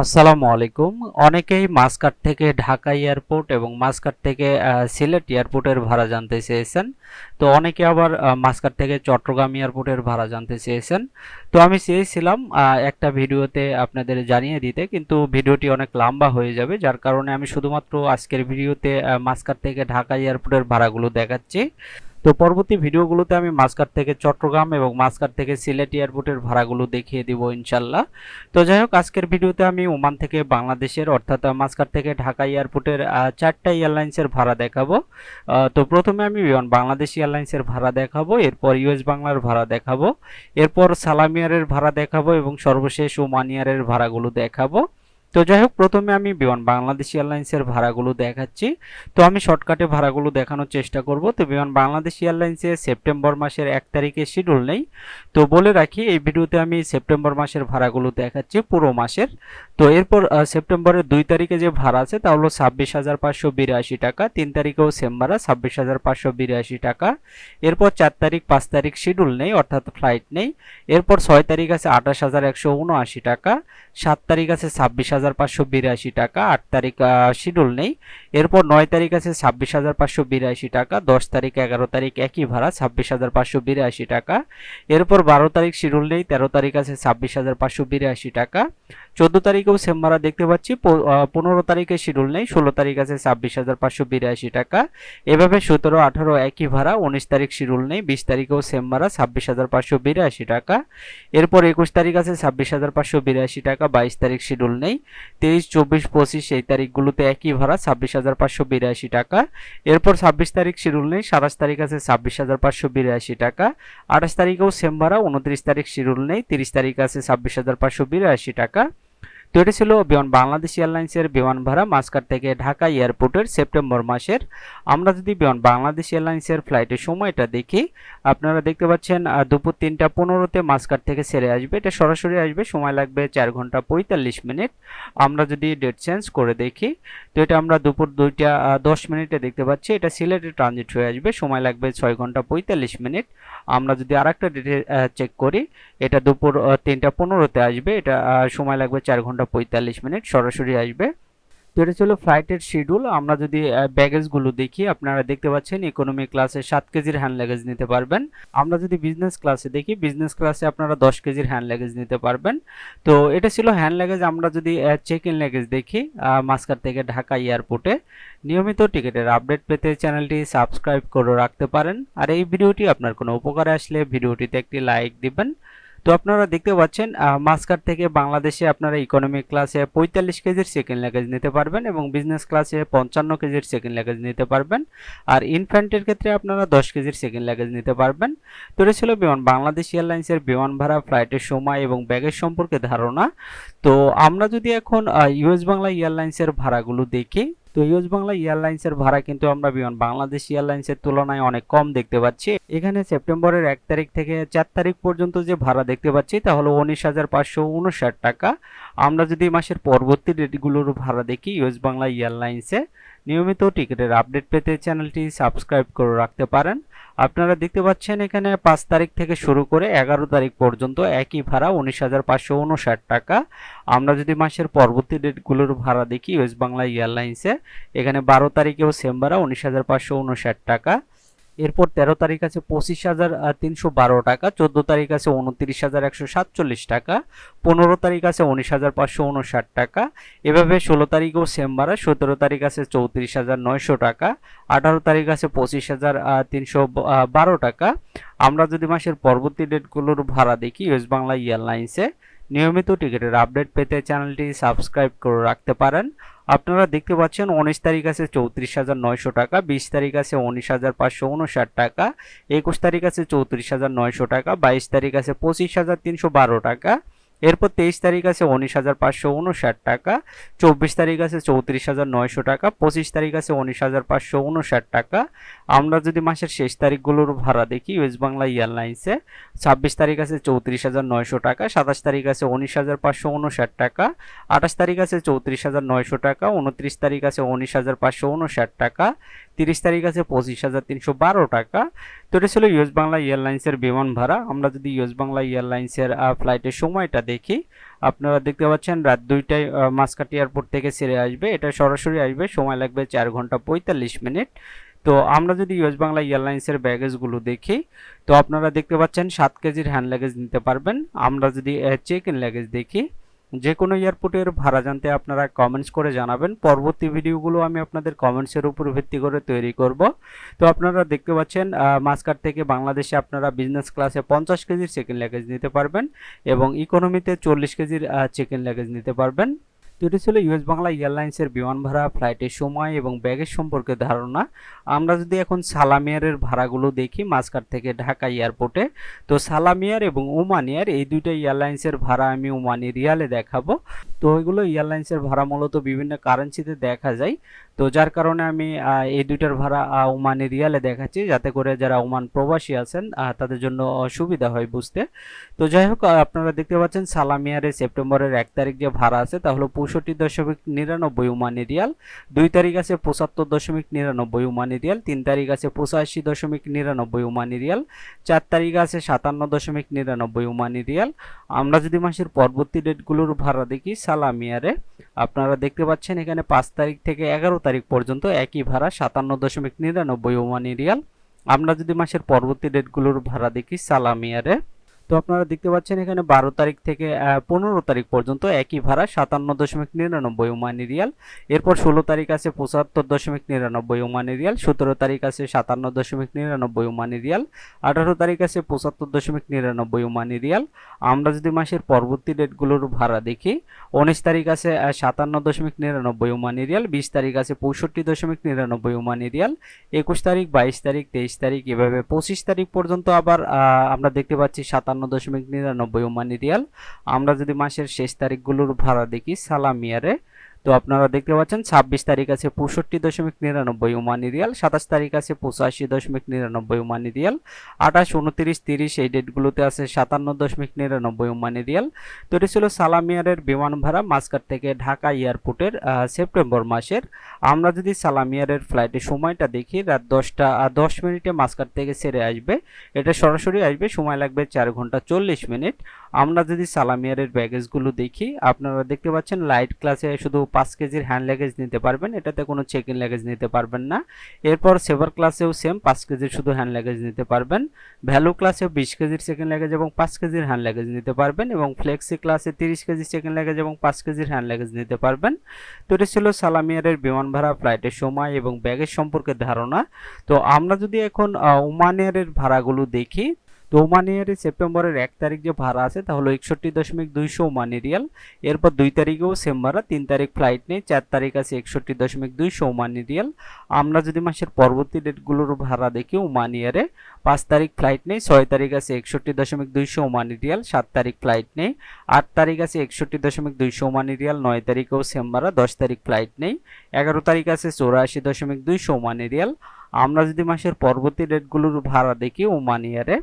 আসসালামু আলাইকুম। অনেকেই মাসকাট থেকে ঢাকা এয়ারপোর্ট এবং মাসকাট থেকে সিলেট এয়ারপোর্টের ভাড়া জানতে চেয়েছেন। তো অনেকে আবার মাসকাট থেকে চট্টগ্রাম এয়ারপোর্টের ভাড়া জানতে চেয়েছেন। তো আমি চেয়েছিলাম একটা ভিডিওতে আপনাদের জানিয়ে দিতে, কিন্তু ভিডিওটি অনেক লম্বা হয়ে যাবে, যার কারণে আমি শুধুমাত্র আজকের ভিডিওতে মাসকাট থেকে ঢাকা এয়ারপোর্টের ভাড়াগুলো দেখাচ্ছি। তো পরবর্তী ভিডিওগুলোতে আমি মাসকাট থেকে চট্টগ্রাম এবং মাসকাট থেকে সিলেট এয়ারপোর্টের ভাড়াগুলো দেখিয়ে দিব ইনশাল্লাহ। তো যাই হোক আজকের ভিডিওতে আমি ওমান থেকে বাংলাদেশের অর্থাৎ আহ, থেকে ঢাকা এয়ারপোর্টের চারটা এয়ারলাইন্সের ভাড়া দেখাবো। তো প্রথমে আমি বাংলাদেশ এয়ারলাইন্সের ভাড়া দেখাবো এরপর ইউএস বাংলার ভাড়া দেখাবো এরপর সালামিয়ারের ভাড়া দেখাবো এবং সর্বশেষ ওমান এয়ারের ভাড়াগুলো দেখাবো। তো যাই হোক, প্রথমে আমি বিমান, বাংলাদেশ এয়ারলাইন্সের ভাড়াগুলো দেখাচ্ছি। তো আমি শর্টকাটে ভাড়াগুলো দেখানোর চেষ্টা করব। তো বিমান, বাংলাদেশ এয়ারলাইন্সে সেপ্টেম্বর মাসের এক তারিখে শিডিউল নেই। তো বলে রাখি, এই ভিডিওতে আমি সেপ্টেম্বর মাসের ভাড়াগুলো দেখাচ্ছি পুরো মাসের। তো এরপর সেপ্টেম্বরের দুই তারিখে যে ভাড়া আছে, তা হলো ছাব্বিশ হাজার পাঁচশো বিরাশি টাকা। তিন তারিখেও সেম ভাড়া, ছাব্বিশ হাজার পাঁচশো বিরাশি টাকা। এরপর চার তারিখ, পাঁচ তারিখ শিডিউল নেই, অর্থাৎ ফ্লাইট নেই। এরপর ছয় তারিখ আছে আঠাশ হাজার একশো উনআশি টাকা। সাত তারিখ আছে ছাব্বিশ হাজার পাঁচশো বিরাশি টাকা, আট তারিখ শিডিউল নেই। এরপর নয় তারিখ আছে ছাব্বিশ হাজার পাঁচশো বিরাশি টাকা, দশ তারিখ, এগারো তারিখ একই ভাড়া, ছাব্বিশ হাজার পাঁচশো বিরাশি টাকা। এরপর বারো তারিখ শিডিউল নেই, তেরো তারিখ আছে ছাব্বিশ হাজার পাঁচশো বিরাশি টাকা। চোদ্দ তারিখেও সেম ভাড়া দেখতে পাচ্ছি পনেরো তারিখে শিডিউল নেই, ষোলো তারিখ আছে ছাব্বিশ হাজার পাঁচশো বিরাশি টাকা। এভাবে সতেরো, আঠারো একই ভাড়া, উনিশ তারিখ শিডিউল নেই, বিশ তারিখেও সেম ভাড়া, ছাব্বিশ হাজার পাঁচশো বিরাশি টাকা। এরপর একুশ তারিখ আছে ছাব্বিশ হাজার পাঁচশো বিরাশি টাকা, বাইশ তারিখ শিডিউল নেই। তেইশ, চব্বিশ, পঁচিশ এই তারিখগুলোতে একই ভাড়া, ছাব্বিশ হাজার পাঁচশো বিরাশি টাকা। এরপর ছাব্বিশ তারিখ শিডিউল নেই, সাতাশ তারিখ আছে ছাব্বিশ হাজার পাঁচশো বিরাশি টাকা। আঠাশ তারিখেও সেম ভাড়া, উনত্রিশ তারিখ শিডিউল নেই, তিরিশ তারিখ আছে ছাব্বিশ হাজার পাঁচশো বিরাশি টাকা। তো এটা ছিল বিমান, বাংলাদেশ এয়ারলাইন্সের বিমান ভাড়া মাসকাট থেকে ঢাকা এয়ারপোর্টের সেপ্টেম্বর মাসের। আমরা যদি বিমান, বাংলাদেশ এয়ারলাইন্সের ফ্লাইটের সময়টা দেখি, আপনারা দেখতে পাচ্ছেন দুপুর তিনটা পনেরোতে মাসকাট থেকে ছেড়ে আসবে। এটা সরাসরি আসবে, সময় লাগবে চার ঘণ্টা পঁয়তাল্লিশ মিনিট। আমরা যদি ডেট চেঞ্জ করে দেখি, তো এটা আমরা দুপুর দুইটা দশ মিনিটে দেখতে পাচ্ছি। এটা সিলেটে ট্রানজিট হয়ে আসবে, সময় লাগবে ছয় ঘণ্টা পঁয়তাল্লিশ মিনিট। আমরা যদি আর একটা ডেটে চেক করি, এটা দুপুর তিনটা পনেরোতে আসবে। এটা সময় লাগবে চার ঘণ্টা পঁয়তাল্লিশ মিনিট সরাসরি আসবে। তো এটা ছিল ফ্লাইটের শিডিউল আমরা যদি ব্যাগেজগুলো দেখি, আপনারা দেখতে পাচ্ছেন ইকোনমি ক্লাসে সাত কেজির হ্যান্ড লাগেজ নিতে পারবেন। আমরা যদি বিজনেস ক্লাসে দেখি বিজনেস ক্লাসে আপনারা দশ কেজির হ্যান্ড লাগেজ নিতে পারবেন। তো এটা ছিল হ্যান্ড লাগেজ আমরা যদি চেক ইন লাগেজ দেখি মাস্কার থেকে ঢাকা এয়ারপোর্টে নিয়মিত টিকিটের আপডেট পেতে চ্যানেলটি সাবস্ক্রাইব করে রাখতে পারেন। আর এই ভিডিওটি আপনার কোনো উপকারে আসলে ভিডিওটিতে একটি লাইক দিবেন। তো আপনারা দেখতে পাচ্ছেন মাস্কার থেকে বাংলাদেশে আপনারা ইকোনমিক ক্লাসে পঁয়তাল্লিশ কেজির সেকেন্ড ল্যাগেজ নিতে পারবেন এবং বিজনেস ক্লাসে পঞ্চান্ন কেজির সেকেন্ড ল্যাগেজ নিতে পারবেন। আর ইনফ্যান্টের ক্ষেত্রে আপনারা দশ কেজির সেকেন্ড ল্যাগেজ নিতে পারবেন। তো এটা ছিল বিমান, বাংলাদেশ এয়ারলাইন্সের বিমান ভাড়া ফ্লাইটের সময় এবং ব্যাগের সম্পর্কে ধারণা। তো আমরা যদি এখন ইউএস বাংলা এয়ারলাইন্সের ভাড়াগুলো দেখি তো ইউজ বাংলা এয়ারলাইন্সের ভাড়া কিন্তু আমরা বিমান, বাংলাদেশ এয়ারলাইন্সের তুলনায় অনেক কম দেখতে পাচ্ছি। এখানে সেপ্টেম্বরের এক তারিখ থেকে চার তারিখ পর্যন্ত যে ভাড়া দেখতে পাচ্ছি তাহলে উনিশ হাজার পাঁচশো উনষাট টাকা। আমরা যদি মাসের পরবর্তী ডেটগুলোর ভাড়া দেখি ইউজ বাংলা এয়ারলাইন্সে, নিয়মিত টিকিটের আপডেট পেতে চ্যানেলটি সাবস্ক্রাইব করে রাখতে পারেন। আপনারা দেখতে পাচ্ছেন এখানে পাঁচ তারিখ থেকে শুরু করে এগারো তারিখ পর্যন্ত একই ভাড়া উনিশ হাজার পাঁচশো উনষাট টাকা। আমরা যদি মাসের পরবর্তী ডেটগুলোর ভাড়া দেখি ওয়েস্ট বাংলা এয়ারলাইন্সে এখানে বারো তারিখেও সেম ভাড়া উনিশ হাজার পাঁচশো উনষাট টাকা। এরপর তেরো তারিখ আছে পঁচিশ হাজার তিনশো বারো টাকা, চোদ্দ তারিখ আছে উনত্রিশ হাজার একশো সাতচল্লিশ টাকা, পনেরো তারিখ আছে উনিশ হাজার পাঁচশো উনষাট টাকা, এভাবে ষোলো তারিখেও সেম ভাড়া সতেরো তারিখ আছে চৌত্রিশ হাজার নয়শো টাকা, আঠারো তারিখ আছে পঁচিশ হাজার তিনশো বারো টাকা। আমরা যদি মাসের পরবর্তী ডেটগুলোর ভাড়া দেখি ওয়েস্ট বাংলা এয়ারলাইন্সে নিয়মিত টিকিটের আপডেট পেতে চ্যানেলটি সাবস্ক্রাইব করে রাখতে পারেন। আপনারা দেখতে পাচ্ছেন উনিশ তারিখ আছে চৌত্রিশ হাজার নয়শো টাকা, বিশ তারিখ আছে উনিশ হাজার পাঁচশো উনষাট টাকা, একুশ তারিখ আছে চৌত্রিশ হাজার নয়শো টাকা, বাইশ তারিখ আছে পঁচিশ হাজার তিনশো বারো টাকা, এরপর তেইশ তারিখ আছে উনিশ হাজার পাঁচশো উনষাট টাকা, চব্বিশ তারিখ আছে চৌত্রিশ হাজার নয়শো টাকা, পঁচিশ তারিখ আছে উনিশ হাজার পাঁচশো উনষাট টাকা আমরা যদি মাসের শেষ তারিখগুলোর ভাড়া দেখি ওয়েস্ট বাংলা এয়ারলাইন্সে ছাব্বিশ তারিখ আছে চৌত্রিশ হাজার নয়শো টাকা, সাতাশ তারিখ আছে উনিশ হাজার পাঁচশো উনষাট টাকা, আঠাশ তারিখ আছে চৌত্রিশ হাজার নয়শো টাকা, উনত্রিশ তারিখ আছে উনিশ হাজার পাঁচশো উনষাট টাকা, তিরিশ তারিখ আছে পঁচিশ হাজার তিনশো বারো টাকা। তো এটা ছিল ইউএস বাংলা এয়ারলাইন্সের বিমান ভাড়া। আমরা যদি ইউএস বাংলা এয়ারলাইন্সের ফ্লাইটের সময়টা দেখি, আপনারা দেখতে পাচ্ছেন রাত দুইটায় মাসকাট এয়ারপোর্ট থেকে ছেড়ে আসবে। এটা সরাসরি আসবে, সময় লাগবে চার ঘণ্টা পঁয়তাল্লিশ মিনিট। তো আমরা যদি ইউএস বাংলা এয়ারলাইন্সের ব্যাগেজগুলো দেখি তো আপনারা দেখতে পাচ্ছেন সাত কেজির হ্যান্ড লাগেজ নিতে পারবেন। আমরা যদি চেক ইন লাগেজ দেখি যে কোনো এয়ারপোর্টের ভাড়া জানতে আপনারা কমেন্টস করে জানাবেন। পরবর্তী ভিডিওগুলো আমি আপনাদের কমেন্টসের উপর ভিত্তি করে তৈরি করব। তো আপনারা দেখতে পাচ্ছেন আহ, মাসকাট থেকে বাংলাদেশে আপনারা বিজনেস ক্লাসে পঞ্চাশ কেজির চেক ইন লাগেজ নিতে পারবেন এবং ইকোনমিতে চল্লিশ কেজির চেক ইন লাগেজ নিতে পারবেন। তো এটা ছিল ইউএস বাংলা এয়ারলাইন্সের বিমান ভাড়া ফ্লাইটের সময় এবং ব্যাগের সম্পর্কে ধারণা। আমরা যদি এখন সালামিয়ারের ভাড়াগুলো দেখি মাসকাট থেকে ঢাকা এয়ারপোর্টে তো সালামিয়ার এবং ওমান এয়ার এই দুইটা এয়ারলাইন্সের ভাড়া আমি ওমানি রিয়ালে দেখাবো। তো ওইগুলো এয়ারলাইন্সের ভাড়া মূলত বিভিন্ন কারেন্সিতে দেখা যায়। তো যার কারণে আমি এই দুইটার ভাড়া ওমানি রিয়ালে দেখাচ্ছি, যাতে করে যারা ওমান প্রবাসী আছেন তাদের জন্য সুবিধা হয় বুঝতে। তো যাই হোক আপনারা দেখতে পাচ্ছেন সালামিয়ারে সেপ্টেম্বরের এক তারিখ যে ভাড়া আছে, তা হলো পঁয়ষট্টি দশমিক নিরানব্বই ওমানি রিয়াল, দুই তারিখ আছে পঁচাত্তর দশমিক নিরানব্বই ওমানি রিয়াল, তিন তারিখ আছে পঁচাশি দশমিক নিরানব্বই ওমানি রিয়াল, চার তারিখ আছে সাতান্ন দশমিক নিরানব্বই ওমানি রিয়াল। আমরা যদি মাসের পরবর্তী ডেটগুলোর ভাড়া দেখি সালামিয়ারে, আপনারা দেখতে পাচ্ছেন এখানে পাঁচ তারিখ থেকে এগারো তারিখ পর্যন্ত একই ভাড়া সাতান্ন দশমিক নিরানব্বই ওমানি রিয়াল। আমরা যদি মাসের পরবর্তী ডেটগুলোর ভাড়া দেখি, সালামিয়ারে। তো আপনারা দেখতে পাচ্ছেন এখানে বারো তারিখ থেকে পনেরো তারিখ পর্যন্ত একই ভাড়া, সাতান্ন দশমিক নিরানব্বই ওমানি রিয়াল। এরপর ষোলো তারিখ আছে পঁচাত্তর দশমিক নিরানব্বই ওমানি রিয়াল, সতেরো তারিখ আছে সাতান্ন দশমিক নিরানব্বই ওমানি রিয়াল, আঠারো তারিখ আছে পঁচাত্তর দশমিক নিরানব্বই ওমানি রিয়াল। আমরা যদি মাসের পরবর্তী ডেটগুলোর ভাড়া দেখি, উনিশ তারিখ আছে সাতান্ন দশমিক নিরানব্বই ওমানি রিয়াল, বিশ তারিখ আছে পঁয়ষট্টি দশমিক নিরানব্বই ওমানি রিয়াল, একুশ তারিখ, বাইশ তারিখ, তেইশ তারিখ, এভাবে পঁচিশ তারিখ পর্যন্ত আবার আমরা দেখতে পাচ্ছি সাতান্ন দশমিক নিরানব্বই ওমানি রিয়াল। আমরা যদি মাসের শেষ তারিখগুলোর ভাড়া দেখি সালামিয়ারে তো আপনারা দেখতে পাচ্ছেন, ছাব্বিশ তারিখ আছে পঁয়ষট্টি দশমিক নিরানব্বই ওমানি রিয়াল, সাতাশ তারিখ আছে পঁচাশি দশমিক নিরানব্বই ওমানি রিয়াল, আঠাশ, উনত্রিশ, তিরিশ এই ডেটগুলোতে আছে সাতান্ন দশমিক নিরানব্বই ওমানি রিয়াল। তো এটি ছিল সালামিয়ারের বিমান ভাড়া মাসকাট থেকে ঢাকা এয়ারপোর্টের সেপ্টেম্বর মাসের। আমরা যদি সালামিয়ারের ফ্লাইটের সময়টা দেখি, রাত দশটা দশ মিনিটে মাসকাট থেকে ছেড়ে আসবে। এটা সরাসরি আসবে, সময় লাগবে চার ঘণ্টা চল্লিশ মিনিট। আমরা যদি সালামিয়ারের ব্যাগেজগুলো দেখি, আপনারা দেখতে পাচ্ছেন লাইট ক্লাসে শুধু পাঁচ কেজির হ্যান্ড লাগেজ নিতে পারবেন, এটাতে কোনো চেক ইন লাগেজ নিতে পারবেন না। এরপর সেভার ক্লাসেও সেম পাঁচ কেজির শুধু হ্যান্ড লাগেজ নিতে পারবেন। ভ্যালু ক্লাসেও বিশ কেজির সেকেন্ড লাগেজ এবং পাঁচ কেজির হ্যান্ড লাগেজ নিতে পারবেন এবং ফ্লেক্সি ক্লাসে তিরিশ কেজির সেকেন্ড লাগেজ এবং পাঁচ কেজির হ্যান্ড লাগেজ নিতে পারবেন। তো এটা ছিল সালামিয়ারের বিমান ভাড়া ফ্লাইটের সময় এবং ব্যাগের সম্পর্কে ধারণা। তো আমরা যদি এখন ওমান ভাড়াগুলো দেখি তো ওমান এয়ারে সেপ্টেম্বরের এক তারিখ যে ভাড়া আছে, তাহলে একষট্টি দশমিক দুইশো ওমানি রিয়াল। এরপর দুই তারিখেও সেম ভাড়া, তিন তারিখ ফ্লাইট নেই, চার তারিখ আছে একষট্টি দশমিক দুইশো ওমানি রিয়াল। আমরা যদি মাসের পরবর্তী ডেটগুলোর ভাড়া দেখি, ওমান ইয়ারে, পাঁচ তারিখ ফ্লাইট নেই, ছয় তারিখ আছে একষট্টি দশমিক দুইশো ওমানি রিয়াল, সাত তারিখ ফ্লাইট নেই, আট তারিখ আছে একষট্টি দশমিক দুইশো ওমানি রিয়াল, নয় তারিখেও সেম ভাড়া, দশ তারিখ ফ্লাইট নেই, এগারো তারিখ আছে চৌরাশি দশমিক দুইশো ওমানি রিয়াল। আমরা যদি মাসের পরবর্তী ডেটগুলোর ভাড়া দেখি, ওমান ইয়ারে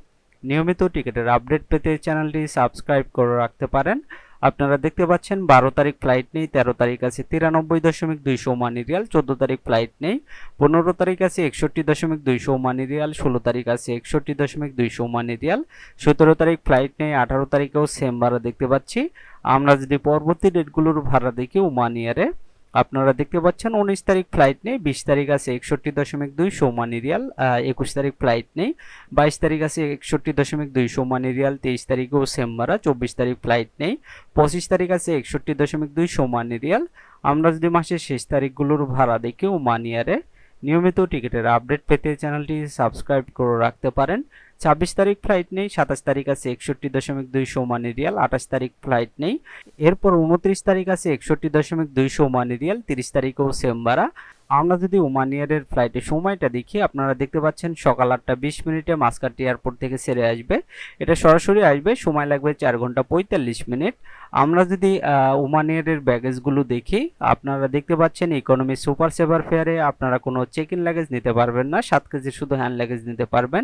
নিয়মিত টিকিটের আপডেট পেতে চ্যানেলটি সাবস্ক্রাইব করে রাখতে পারেন। আপনারা দেখতে পাচ্ছেন, বারো তারিখ ফ্লাইট নেই, তেরো তারিখ আছে তিরানব্বই দশমিক দুইশো ওমানি রিয়াল, চোদ্দ তারিখ ফ্লাইট নেই, পনেরো তারিখ আছে একষট্টি দশমিক দুইশো ওমানি রিয়াল, ষোলো তারিখ আছে একষট্টি দশমিক দুইশো ওমানি রিয়াল, সতেরো তারিখ ফ্লাইট নেই, আঠারো তারিখেও সেম ভাড়া দেখতে পাচ্ছি। আমরা যদি পরবর্তী ডেটগুলোর ভাড়া দেখি ওমান ইয়ারে আপনারা দেখতে পাচ্ছেন উনিশ তারিখ ফ্লাইট নেই, বিশ তারিখ আছে একষট্টি দশমিক দুই সোমানি রিয়াল একুশ তারিখ ফ্লাইট নেই, বাইশ তারিখ আছে একষট্টি দশমিক দুই সোমানি রিয়াল, তেইশ তারিখেও সেম ভাড়া চব্বিশ তারিখ ফ্লাইট নেই, পঁচিশ তারিখ আছে একষট্টি দশমিক দুই সোমানি রিয়াল। আমরা যদি মাসের শেষ তারিখগুলোর ভাড়া দেখি ওমান ইয়ারে নিয়মিত টিকিটের আপডেট পেতে চ্যানেলটি সাবস্ক্রাইব করে রাখতে পারেন। ছাব্বিশ তারিখ ফ্লাইট নেই, সাতাশ তারিখ আছে একষট্টি দশমিক দুই সৌমানি রিয়াল, আঠাশ তারিখ ফ্লাইট নেই। এরপর উনত্রিশ তারিখ আছে একষট্টি দশমিক দুই সৌমানি রিয়াল, তিরিশ তারিখও সেম ভাড়া। আমরা যদি ওমানিয়ারের ফ্লাইটের সময়টা দেখি, আপনারা দেখতে পাচ্ছেন সকাল আটটা বিশ মিনিটে মাসকাট এয়ারপোর্ট থেকে ছেড়ে আসবে। এটা সরাসরি আসবে, সময় লাগবে চার ঘণ্টা পঁয়তাল্লিশ মিনিট। আমরা যদি ওমানিয়ারের ব্যাগেজগুলো দেখি, আপনারা দেখতে পাচ্ছেন ইকোনমি সুপার সেভার ফেয়ারে আপনারা কোনো চেক ইন লাগেজ নিতে পারবেন না, সাত কেজি শুধু হ্যান্ড লাগেজ নিতে পারবেন।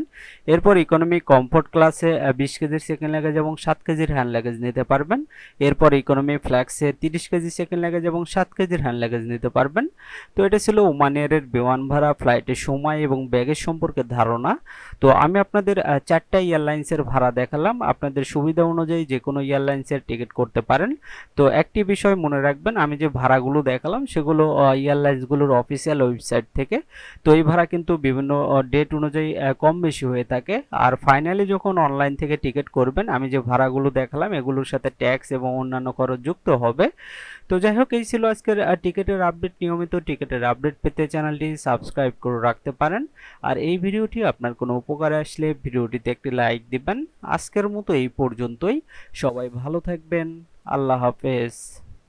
এরপর ইকোনমি কমফোর্ট ক্লাসে বিশ কেজির সেকেন্ড লাগেজ এবং সাত কেজির হ্যান্ড লাগেজ নিতে পারবেন। এরপর ইকোনমি ফ্ল্যাক্সে তিরিশ কেজি সেকেন্ড লাগেজ এবং সাত কেজির হ্যান্ড লাগেজ নিতে পারবেন। তো এটা ছিল ওমান এয়ারের বিমান ভাড়া ফ্লাইটের সময় এবং ব্যাগের সম্পর্কে ধারণা। তো আমি আপনাদের চারটা এয়ারলাইন্সের ভাড়া দেখালাম। আপনাদের সুবিধা অনুযায়ী যে কোনো এয়ারলাইন্সের টিকিট করতে পারেন। তো একটি বিষয় মনে রাখবেন, আমি যে ভাড়াগুলো দেখালাম সেগুলো এয়ারলাইন্সগুলোর অফিসিয়াল ওয়েবসাইট থেকে। তো এই ভাড়া কিন্তু বিভিন্ন ডেট অনুযায়ী কম বেশি হয়ে থাকে। আর ফাইনালি যখন অনলাইন থেকে টিকিট করবেন, আমি যে ভাড়াগুলো দেখালাম, এগুলোর সাথে ট্যাক্স এবং অন্যান্য খরচ যুক্ত হবে। তো যাই হোক, এই ছিল আজকের টিকিটের আপডেট, নিয়মিত টিকিটের আপডেট পেতে চ্যানেলটি সাবস্ক্রাইব করে রাখতে পারেন। আর এই ভিডিওটি আপনার কোনো উপকারে আসলে ভিডিওটিতে একটি লাইক দিবেন। আজকের মতো এই পর্যন্তই। সবাই ভালো থাকবেন। আল্লাহ হাফেজ।